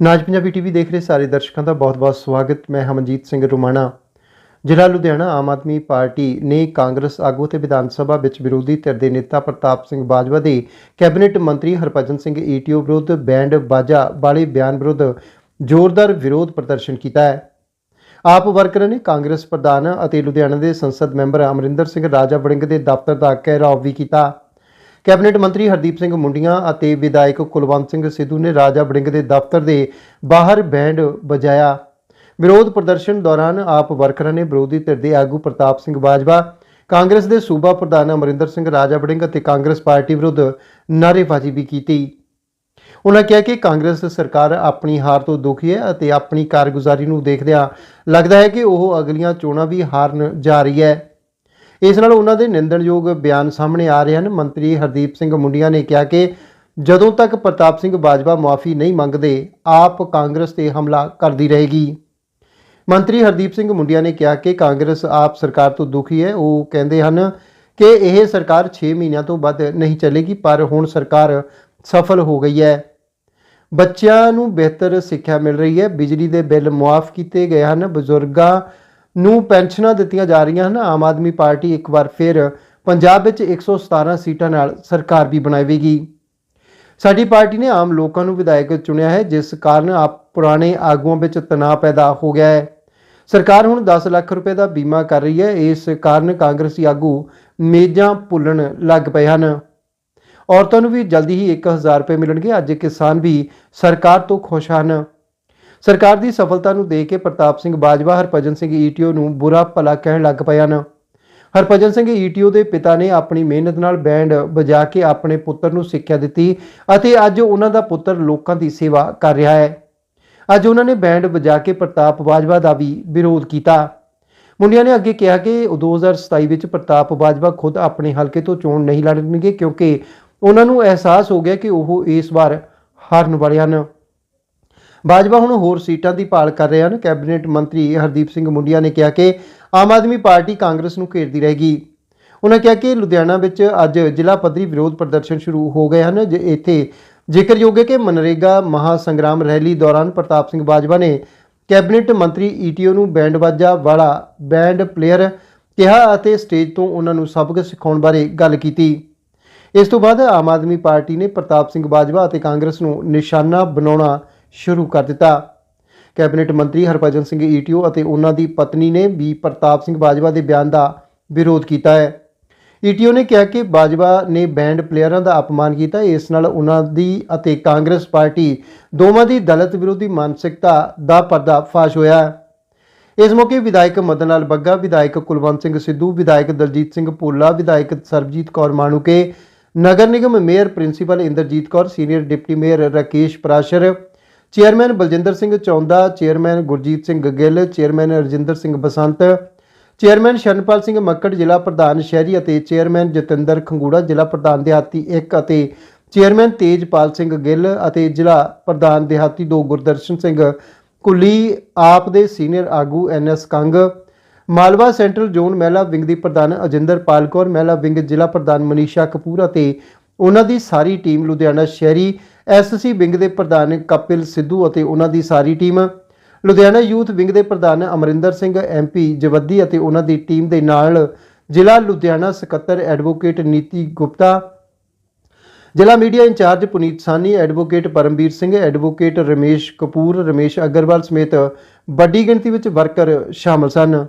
ਨਾਜ Punjabi TV ਦੇਖ ਰਹੇ ਸਾਰੇ ਦਰਸ਼ਕਾਂ ਦਾ ਬਹੁਤ-ਬਹੁਤ ਸਵਾਗਤ। ਮੈਂ ਹਮਨਜੀਤ ਸਿੰਘ ਰੁਮਾਣਾ। ਜ਼ਿਲ੍ਹਾ ਲੁਧਿਆਣਾ ਆਮ ਆਦਮੀ ਪਾਰਟੀ ਨੇ ਕਾਂਗਰਸ ਆਗੂ ਤੇ ਵਿਧਾਨ ਸਭਾ ਵਿੱਚ ਵਿਰੋਧੀ ਧਿਰ ਦੇ ਨੇਤਾ ਪ੍ਰਤਾਪ ਸਿੰਘ ਬਾਜਵਾ ਦੇ ਕੈਬਨਿਟ ਮੰਤਰੀ ਹਰਭਜਨ ਸਿੰਘ ਈਟੀਓ ਵਿਰੁੱਧ ਬੈਂਡ ਬਾਜਾ ਵਾਲੇ ਬਿਆਨ ਵਿਰੁੱਧ ਜ਼ੋਰਦਾਰ ਵਿਰੋਧ ਪ੍ਰਦਰਸ਼ਨ ਕੀਤਾ ਹੈ। ਆਪ ਵਰਕਰਾਂ ਨੇ ਕਾਂਗਰਸ ਪ੍ਰਧਾਨ ਅਤੇ ਲੁਧਿਆਣਾ ਦੇ ਸੰਸਦ ਮੈਂਬਰ ਅਮਰਿੰਦਰ ਸਿੰਘ ਰਾਜਾ ਵੜਿੰਗ ਦੇ ਦਫ਼ਤਰ ਦਾ ਘੇਰਾਓ ਵੀ ਕੀਤਾ। ਕੈਬਨਿਟ ਮੰਤਰੀ ਹਰਦੀਪ ਸਿੰਘ ਮੁੰਡੀਆਂ ਅਤੇ ਵਿਧਾਇਕ ਕੁਲਵੰਤ ਸਿੰਘ ਸਿੱਧੂ ਨੇ ਰਾਜਾ ਬੜਿੰਗ ਦੇ ਦਫ਼ਤਰ ਦੇ ਬਾਹਰ ਬੈਂਡ ਵਜਾਇਆ। ਵਿਰੋਧ ਪ੍ਰਦਰਸ਼ਨ ਦੌਰਾਨ ਆਪ ਵਰਕਰਾਂ ਨੇ ਵਿਰੋਧੀ ਧਿਰ ਦੇ ਆਗੂ ਪ੍ਰਤਾਪ ਸਿੰਘ ਬਾਜਵਾ, ਕਾਂਗਰਸ ਦੇ ਸੂਬਾ ਪ੍ਰਧਾਨ ਅਮਰਿੰਦਰ ਸਿੰਘ, ਰਾਜਾ ਬੜਿੰਗ ਅਤੇ ਕਾਂਗਰਸ ਪਾਰਟੀ ਵਿਰੁੱਧ ਨਾਅਰੇਬਾਜ਼ੀ ਵੀ ਕੀਤੀ। ਉਹਨਾਂ ਕਿਹਾ ਕਿ ਕਾਂਗਰਸ ਸਰਕਾਰ ਆਪਣੀ ਹਾਰ ਤੋਂ ਦੁਖੀ ਹੈ ਅਤੇ ਆਪਣੀ ਕਾਰਗੁਜ਼ਾਰੀ ਨੂੰ ਦੇਖਦਿਆਂ ਲੱਗਦਾ ਹੈ ਕਿ ਉਹ ਅਗਲੀਆਂ ਚੋਣਾਂ ਵੀ ਹਾਰਨ ਜਾ ਰਹੀ ਹੈ। ਇਸ ਨਾਲ ਉਹਨਾਂ ਦੇ ਨਿੰਦਣਯੋਗ ਬਿਆਨ ਸਾਹਮਣੇ ਆ ਰਹੇ ਹਨ। ਮੰਤਰੀ ਹਰਦੀਪ ਸਿੰਘ ਮੁੰਡੀਆਂ ਨੇ ਕਿਹਾ ਕਿ ਜਦੋਂ ਤੱਕ ਪ੍ਰਤਾਪ ਸਿੰਘ ਬਾਜਵਾ ਮਾਫੀ ਨਹੀਂ ਮੰਗਦੇ, ਆਪ ਕਾਂਗਰਸ ਤੇ ਹਮਲਾ ਕਰਦੀ ਰਹੇਗੀ। ਮੰਤਰੀ ਹਰਦੀਪ ਸਿੰਘ ਮੁੰਡੀਆਂ ਨੇ ਕਿਹਾ ਕਿ ਕਾਂਗਰਸ ਆਪ ਸਰਕਾਰ ਤੋਂ ਦੁਖੀ ਹੈ। ਉਹ ਕਹਿੰਦੇ ਹਨ ਕਿ ਇਹ ਸਰਕਾਰ 6 ਮਹੀਨਿਆਂ ਤੋਂ ਵੱਧ ਨਹੀਂ ਚੱਲੇਗੀ, ਪਰ ਹੁਣ ਸਰਕਾਰ ਸਫਲ ਹੋ ਗਈ ਹੈ। ਬੱਚਿਆਂ ਨੂੰ ਬਿਹਤਰ ਸਿੱਖਿਆ ਮਿਲ ਰਹੀ ਹੈ। ਬਿਜਲੀ ਦੇ ਬਿੱਲ ਮੁਆਫ ਕੀਤੇ ਗਏ ਹਨ। ਬਜ਼ੁਰਗਾਂ ਨੂੰ ਪੈਨਸ਼ਨਾਂ ਦਿੱਤੀਆਂ ਜਾ ਰਹੀਆਂ ਹਨ। ਆਮ ਆਦਮੀ ਪਾਰਟੀ ਇੱਕ ਵਾਰ ਫਿਰ ਪੰਜਾਬ ਵਿੱਚ 117 ਸੀਟਾਂ ਨਾਲ ਸਰਕਾਰ ਵੀ ਬਣਾਵੇਗੀ। ਸਾਡੀ ਪਾਰਟੀ ਨੇ ਆਮ ਲੋਕਾਂ ਨੂੰ ਵਿਧਾਇਕ ਚੁਣਿਆ ਹੈ, ਜਿਸ ਕਾਰਨ ਆਪ ਪੁਰਾਣੇ ਆਗੂਆਂ ਵਿੱਚ ਤਣਾਅ ਪੈਦਾ ਹੋ ਗਿਆ ਹੈ। ਸਰਕਾਰ ਹੁਣ 10 ਲੱਖ ਰੁਪਏ ਦਾ ਬੀਮਾ ਕਰ ਰਹੀ ਹੈ। ਇਸ ਕਾਰਨ ਕਾਂਗਰਸੀ ਆਗੂ ਮੇਜ਼ਾਂ ਭੁੱਲਣ ਲੱਗ ਪਏ ਹਨ। ਔਰਤਾਂ ਨੂੰ ਵੀ ਜਲਦੀ ਹੀ 1000 ਰੁਪਏ ਮਿਲਣਗੇ। ਅੱਜ ਕਿਸਾਨ ਵੀ ਸਰਕਾਰ ਤੋਂ ਖੁਸ਼ ਹਨ। ਸਰਕਾਰ ਦੀ ਸਫਲਤਾ ਨੂੰ ਦੇਖ ਕੇ ਪ੍ਰਤਾਪ ਸਿੰਘ ਬਾਜਵਾ, ਹਰਭਜਨ ਸਿੰਘ ਈਟੀਓ ਨੂੰ ਬੁਰਾ ਭਲਾ ਕਹਿਣ ਲੱਗ ਪਏ ਹਨ। ਹਰਭਜਨ ਸਿੰਘ ਈਟੀਓ ਦੇ ਪਿਤਾ ਨੇ ਆਪਣੀ ਮਿਹਨਤ ਨਾਲ ਬੈਂਡ ਵਜਾ ਕੇ ਆਪਣੇ ਪੁੱਤਰ ਨੂੰ ਸਿੱਖਿਆ ਦਿੱਤੀ ਅਤੇ ਅੱਜ ਉਹਨਾਂ ਦਾ ਪੁੱਤਰ ਲੋਕਾਂ ਦੀ ਸੇਵਾ ਕਰ ਰਿਹਾ ਹੈ। ਅੱਜ ਉਹਨਾਂ ਨੇ ਬੈਂਡ ਵਜਾ ਕੇ ਪ੍ਰਤਾਪ ਬਾਜਵਾ ਦਾ ਵੀ ਵਿਰੋਧ ਕੀਤਾ। ਮੁੰਡਿਆਂ ਨੇ ਅੱਗੇ ਕਿਹਾ ਕਿ 2027 ਵਿੱਚ ਪ੍ਰਤਾਪ ਬਾਜਵਾ ਖੁਦ ਆਪਣੇ ਹਲਕੇ ਤੋਂ ਚੋਣ ਨਹੀਂ ਲੜਨਗੇ ਕਿਉਂਕਿ ਉਹਨਾਂ ਨੂੰ ਅਹਿਸਾਸ ਹੋ ਗਿਆ ਕਿ ਉਹ ਇਸ ਵਾਰ ਹਾਰਨ ਵਾਲੇ ਹਨ। ਬਾਜਵਾ ਹੁਣ ਹੋਰ ਸੀਟਾਂ ਦੀ ਭਾਲ ਕਰ ਰਹੇ ਹਨ। ਕੈਬਨਿਟ ਮੰਤਰੀ ਹਰਦੀਪ ਸਿੰਘ ਮੁੰਡੀਆਂ ਨੇ ਕਿਹਾ ਕਿ ਆਮ ਆਦਮੀ ਪਾਰਟੀ ਕਾਂਗਰਸ ਨੂੰ ਘੇਰਦੀ ਰਹੇਗੀ। ਉਹਨਾਂ ਕਿਹਾ ਕਿ ਲੁਧਿਆਣਾ ਵਿੱਚ ਅੱਜ ਜ਼ਿਲ੍ਹਾ ਪੱਧਰੀ ਵਿਰੋਧ ਪ੍ਰਦਰਸ਼ਨ ਸ਼ੁਰੂ ਹੋ ਗਏ ਹਨ। ਜੇ ਇੱਥੇ ਜ਼ਿਕਰਯੋਗ ਹੈ ਕਿ ਮਨਰੇਗਾ ਮਹਾ ਸੰਗਰਾਮ ਰੈਲੀ ਦੌਰਾਨ ਪ੍ਰਤਾਪ ਸਿੰਘ ਬਾਜਵਾ ਨੇ ਕੈਬਨਿਟ ਮੰਤਰੀ ਈਟੀਓ ਨੂੰ ਬੈਂਡ ਵਾਜਾ ਵਾਲਾ ਬੈਂਡ ਪਲੇਅਰ ਕਿਹਾ ਅਤੇ ਸਟੇਜ ਤੋਂ ਉਹਨਾਂ ਨੂੰ ਸਬਕ ਸਿਖਾਉਣ ਬਾਰੇ ਗੱਲ ਕੀਤੀ। ਇਸ ਤੋਂ ਬਾਅਦ ਆਮ ਆਦਮੀ ਪਾਰਟੀ ਨੇ ਪ੍ਰਤਾਪ ਸਿੰਘ ਬਾਜਵਾ ਅਤੇ ਕਾਂਗਰਸ ਨੂੰ ਨਿਸ਼ਾਨਾ ਬਣਾਉਣਾ ਸ਼ੁਰੂ ਕਰ ਦਿੱਤਾ। ਕੈਬਨਿਟ ਮੰਤਰੀ ਹਰਭਜਨ ਸਿੰਘ ਈਟੀਓ ਅਤੇ ਉਹਨਾਂ ਦੀ ਪਤਨੀ ਨੇ ਵੀ ਪ੍ਰਤਾਪ ਸਿੰਘ ਬਾਜਵਾ ਦੇ ਬਿਆਨ ਦਾ ਵਿਰੋਧ ਕੀਤਾ ਹੈ। ਈਟੀਓ ਨੇ ਕਿਹਾ ਕਿ ਬਾਜਵਾ ਨੇ ਬੈਂਡ ਪਲੇਅਰਾਂ ਦਾ ਅਪਮਾਨ ਕੀਤਾ। ਇਸ ਨਾਲ ਉਹਨਾਂ ਦੀ ਅਤੇ ਕਾਂਗਰਸ ਪਾਰਟੀ ਦੋਵਾਂ ਦੀ ਦਲਿਤ ਵਿਰੋਧੀ ਮਾਨਸਿਕਤਾ ਦਾ ਪਰਦਾ ਫਾਸ਼ ਹੋਇਆ ਇਸ ਮੌਕੇ ਵਿਧਾਇਕ ਮਦਨ ਲਾਲ ਬੱਗਾ, ਵਿਧਾਇਕ ਕੁਲਵੰਤ ਸਿੰਘ ਸਿੱਧੂ, ਵਿਧਾਇਕ ਦਲਜੀਤ ਸਿੰਘ ਭੋਲਾ, ਵਿਧਾਇਕ ਸਰਬਜੀਤ ਕੌਰ ਮਾਣੂਕੇ, ਨਗਰ ਨਿਗਮ mayor principal Inderjit Kaur, senior deputy mayor Rakesh Parashar chairman Baljinder Singh Chaunda, chairman Gurjit Singh Gill, chairman Rajinder Singh Basant, chairman Sharanpal Singh Makkar, ਜ਼ਿਲ੍ਹਾ ਪ੍ਰਧਾਨ ਸ਼ਹਿਰੀ ਅਤੇ ਚੇਅਰਮੈਨ ਜਤਿੰਦਰ ਖੰਗੂੜਾ, ਜ਼ਿਲ੍ਹਾ ਪ੍ਰਧਾਨ ਦਿਹਾਤੀ 1 ਅਤੇ ਚੇਅਰਮੈਨ ਤੇਜਪਾਲ ਸਿੰਘ ਗਿੱਲ ਅਤੇ ਜ਼ਿਲ੍ਹਾ ਪ੍ਰਧਾਨ ਦਿਹਾਤੀ 2 ਗੁਰਦਰਸ਼ਨ ਸਿੰਘ ਕੁੱਲੀ, ਆਪ ਦੇ ਸੀਨੀਅਰ ਆਗੂ NS Kang, Malwa central zone ਮਹਿਲਾ ਵਿੰਗ ਦੀ ਪ੍ਰਧਾਨ ਅਜਿੰਦਰ ਪਾਲ ਕੌਰ ਮਹਿਲਾ ਵਿੰਗ ਜ਼ਿਲ੍ਹਾ ਪ੍ਰਧਾਨ ਮਨੀਸ਼ਾ ਕਪੂਰ ਅਤੇ ਉਹਨਾਂ ਦੀ ਸਾਰੀ ਟੀਮ ਲੁਧਿਆਣਾ ਸ਼ਹਿਰੀ ਐਸਸੀ ਵਿੰਗ ਦੇ ਪ੍ਰਧਾਨ ਕਪਿਲ ਸਿੱਧੂ ਅਤੇ ਉਹਨਾਂ ਦੀ ਸਾਰੀ ਟੀਮ। ਲੁਧਿਆਣਾ ਯੂਥ ਵਿੰਗ ਦੇ ਪ੍ਰਧਾਨ ਅਮਰਿੰਦਰ ਸਿੰਘ ਐਮਪੀ ਜਵੱਦੀ ਅਤੇ ਉਹਨਾਂ ਦੀ ਟੀਮ ਦੇ ਨਾਲ ਜ਼ਿਲ੍ਹਾ ਲੁਧਿਆਣਾ ਸਕੱਤਰ ਐਡਵੋਕੇਟ ਨੀਤੀ ਗੁਪਤਾ, ਜ਼ਿਲ੍ਹਾ media incharge Puneet Sani advocate Paramvir Singh, advocate Ramesh Kapoor, Ramesh Aggarwal ਸਮੇਤ ਵੱਡੀ ਗਿਣਤੀ ਵਿੱਚ ਵਰਕਰ ਸ਼ਾਮਲ ਸਨ।